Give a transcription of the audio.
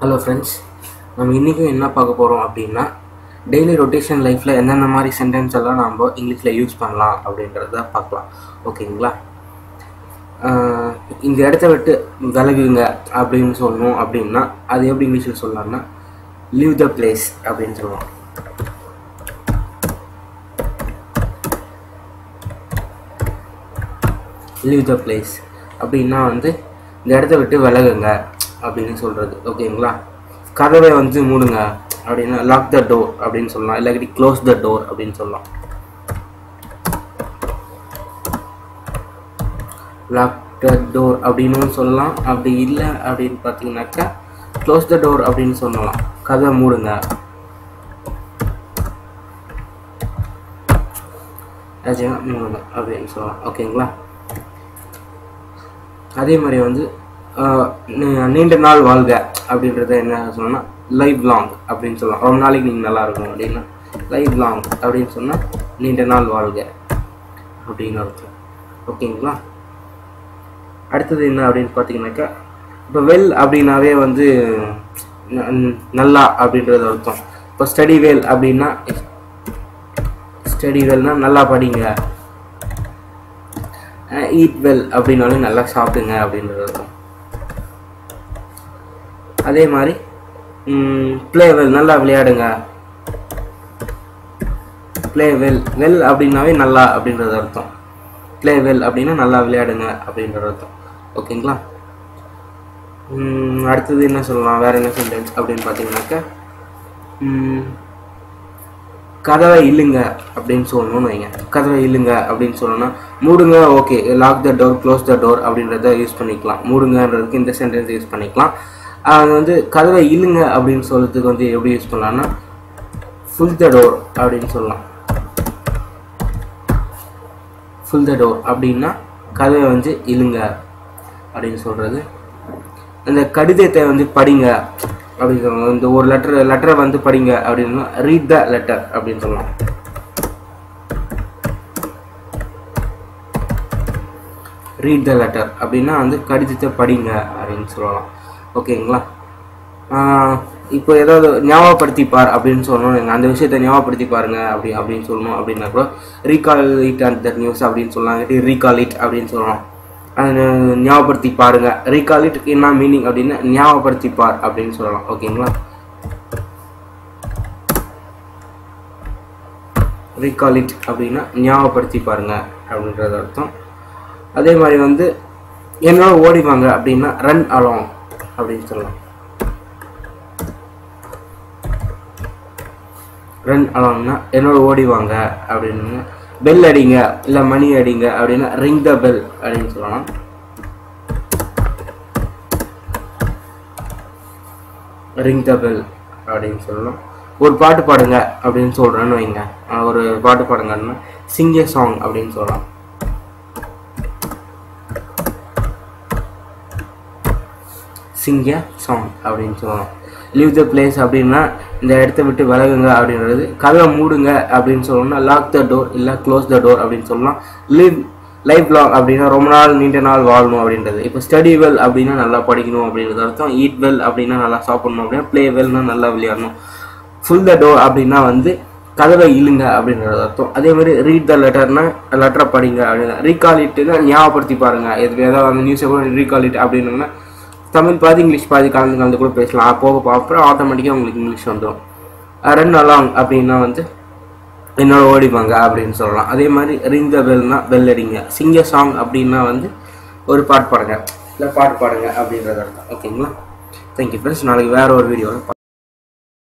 Hello friends நம்ம இன்றைக்கும் என்ன பார்க்க போகிறோம் அப்படின்னா டெய்லி ரொட்டேஷன் லைஃப்பில் எந்தெந்த மாதிரி சென்டென்ஸ் எல்லாம் நம்ம இங்கிலீஷில் யூஸ் பண்ணலாம் அப்படின்றத பார்க்கலாம். ஓகேங்களா இந்த இடத்த விட்டு விலகுங்க அப்படின்னு சொல்லணும் அப்படின்னா அது எப்படி இங்கிலீஷில் சொல்லலாம்னா லீவ் த பிளேஸ் அப்படின்னு சொல்லலாம் லீவ் த பிளேஸ் அப்படின்னா வந்து இந்த இடத்த விட்டு விலகுங்க. அப்படின்னு சொல்கிறது ஓகேங்களா? கதவை வந்து மூடுங்க. அப்படின்னா லாக் த டோர் அப்படின்னு சொல்லலாம். இல்லாட்டி க்ளோஸ் த டோர் அப்படின்னு சொல்லலாம். லாக் த டோர் அப்படின்னு சொல்லலாம். அப்படி இல்லை அப்படின்னு பார்த்தீங்கன்னாக்கா க்ளோஸ் த டோர் அப்படின்னு சொல்லலாம். கதவை மூடுங்க. மூடுங்க அப்படின்னு சொல்லலாம். ஓகேங்களா? அதே மாதிரி வந்து நீண்ட நாள் வாழ்க அப்படின்றத என்ன சொல்லணும்னா லைவ் லாங் அப்படின்னு சொல்லலாம். ரொம்ப நாளைக்கு நீங்கள் நல்லா இருக்கும் அப்படின்னா லைவ் லாங் அப்படின்னு சொன்னால் நீண்ட நாள் வாழ்க அப்படின்னு அர்த்தம். ஓகேங்களா? அடுத்தது என்ன அப்படின்னு பார்த்தீங்கன்னாக்கா இப்போ வெல் அப்படின்னாவே வந்து ந- நல்லா அப்படின்றது அர்த்தம். இப்போ ஸ்டடி வெல் அப்படின்னா ஸ்டடி வெல்னா நல்லா படிங்க. ஈட் வெல் அப்படின்னாலும் நல்லா சாப்பிடுங்க அப்படின்றது அர்த்தம். அதே மாதிரி ப்ளே வெல் நல்லா விளையாடுங்க. ப்ளே வெல் வெல் அப்படின்னாவே நல்லா அப்படின்றது அர்த்தம். ப்ளே வெல் அப்படின்னா நல்லா விளையாடுங்க அப்படின்றது அர்த்தம். ஓகேங்களா? அடுத்தது என்ன சொல்லலாம்? வேறு என்ன சென்டென்ஸ் அப்படின்னு பார்த்தீங்கன்னாக்கா கதவை இல்லுங்க அப்படின்னு சொல்லணும்னு வைங்க. கதவை இல்லுங்க அப்படின்னு சொல்லணும்னா மூடுங்க okay lock the door close the door அப்படின்றத யூஸ் பண்ணிக்கலாம். மூடுங்கன்றதுக்கு இந்த சென்டென்ஸ் யூஸ் பண்ணிக்கலாம். அது வந்து கதவை இல்லுங்க அப்படின்னு சொல்கிறதுக்கு வந்து எப்படி யூஸ் பண்ணலாம்னா ஃபுல் த டோர் அப்படின்னு சொல்லலாம். ஃபுல் த டோர் அப்படின்னா கதவை வந்து இழுங்க அப்படின்னு சொல்கிறது அந்த கடிதத்தை வந்து படிங்க அப்படின்னு சொல்லலாம். இந்த ஒரு லெட்டர் லெட்டரை வந்து படிங்க அப்படின்னா ரீட் த லெட்டர் அப்படின்னு சொல்லலாம். ரீட் த லெட்டர் அப்படின்னா வந்து கடிதத்தை படிங்க அப்படின்னு சொல்லலாம். ஓகேங்களா? இப்போ ஏதாவது ஞாபகப்படுத்தி பார் அப்படின்னு சொல்லணும் அந்த விஷயத்தை ஞாபகப்படுத்தி பாருங்க. அப்படி அப்படின்னு சொல்லணும் அப்படின்னா கூட recall it and that news அப்படின்னு சொல்லலாம். ரீகால் இட் அப்படின்னு சொல்லலாம். ஞாபகப்படுத்தி பாருங்க. ரீகால் இட் என்ன மீனிங் அப்படின்னா ஞாபகப்படுத்தி பார் அப்படின்னு சொல்லலாம். ஓகேங்களா? ரீகால் இட் அப்படின்னா ஞாபகப்படுத்தி பாருங்க அப்படின்றது அர்த்தம். அதே மாதிரி வந்து என்னோட ஓடிவாங்க அப்படின்னா ரன் அலாங் அப்படின்னு சொல்லலாம் ரன் அலாங்னா என்னோட ஓடிவாங்க அப்படின்னு. பெல் அடிங்க இல்லை மணி அடிங்க அப்படின்னா ரிங் த பெல் அப்படின்னு சொல்லலாம். ரிங் த பெல் அப்படின்னு சொல்லலாம். ஒரு பாட்டு பாடுங்க அப்படின்னு சொல்கிறேன்னு வைங்க. ஒரு பாட்டு பாடுங்கன்னா. சிங் ஏ சாங் அப்படின்னு சொல்லலாம். சிங்க சாங் அப்படின்னு சொல்லுவாங்க. லீவ் த பிளேஸ் அப்படின்னா இந்த இடத்த விட்டு விலகுங்க அப்படின்றது கதவை மூடுங்க அப்படின்னு சொல்லணும்னா லாக் த டோர் இல்லை க்ளோஸ் த டோர் அப்படின்னு சொல்லலாம். லீவ் லைஃப் லாங் அப்படின்னா ரொம்ப நாள் நீண்ட நாள் வாழணும் அப்படின்றது. இப்போ ஸ்டடி வெல் அப்படின்னா நல்லா படிக்கணும் அப்படின்றது அர்த்தம். ஈட் வெல் அப்படின்னா நல்லா சாப்பிடணும் அப்படின்னா ப்ளே வெல்னா நல்லா விளையாடணும். ஃபுல் த டோர் அப்படின்னா வந்து கதவை இழுங்க அப்படின்றது அர்த்தம். அதே மாதிரி ரீட் த லெட்டர்னா லெட்டரை படிங்க அப்படின்னா ரீகால் இட்டுன்னா ஞாபகப்படுத்தி பாருங்கள் எது ஏதாவது அந்த நியூஸை கூட ரீகால் இட் அப்படின்னா தமிழ் பாதி இங்கிலீஷ் பாதி கலந்து கலந்து கூட பேசலாம். போக போக அப்புறம் ஆட்டோமேட்டிக்காக உங்களுக்கு இங்கிலீஷ் வந்துடும் ரன் அலாங் அப்படின்னா வந்து என்னோட ஓடிப்பாங்க அப்படின்னு சொல்லலாம். அதே மாதிரி ரிங் த பெல்னா பெல் அடிங்க. சிங்க சாங் அப்படின்னா வந்து ஒரு பாட்டு பாடுங்க. இல்லை பாட்டு பாடுங்க அப்படின்றது அர்த்தம் ஓகேங்களா தேங்க்யூ ஃப்ரெண்ட்ஸ் நாளைக்கு வேறு ஒரு வீடியோவில்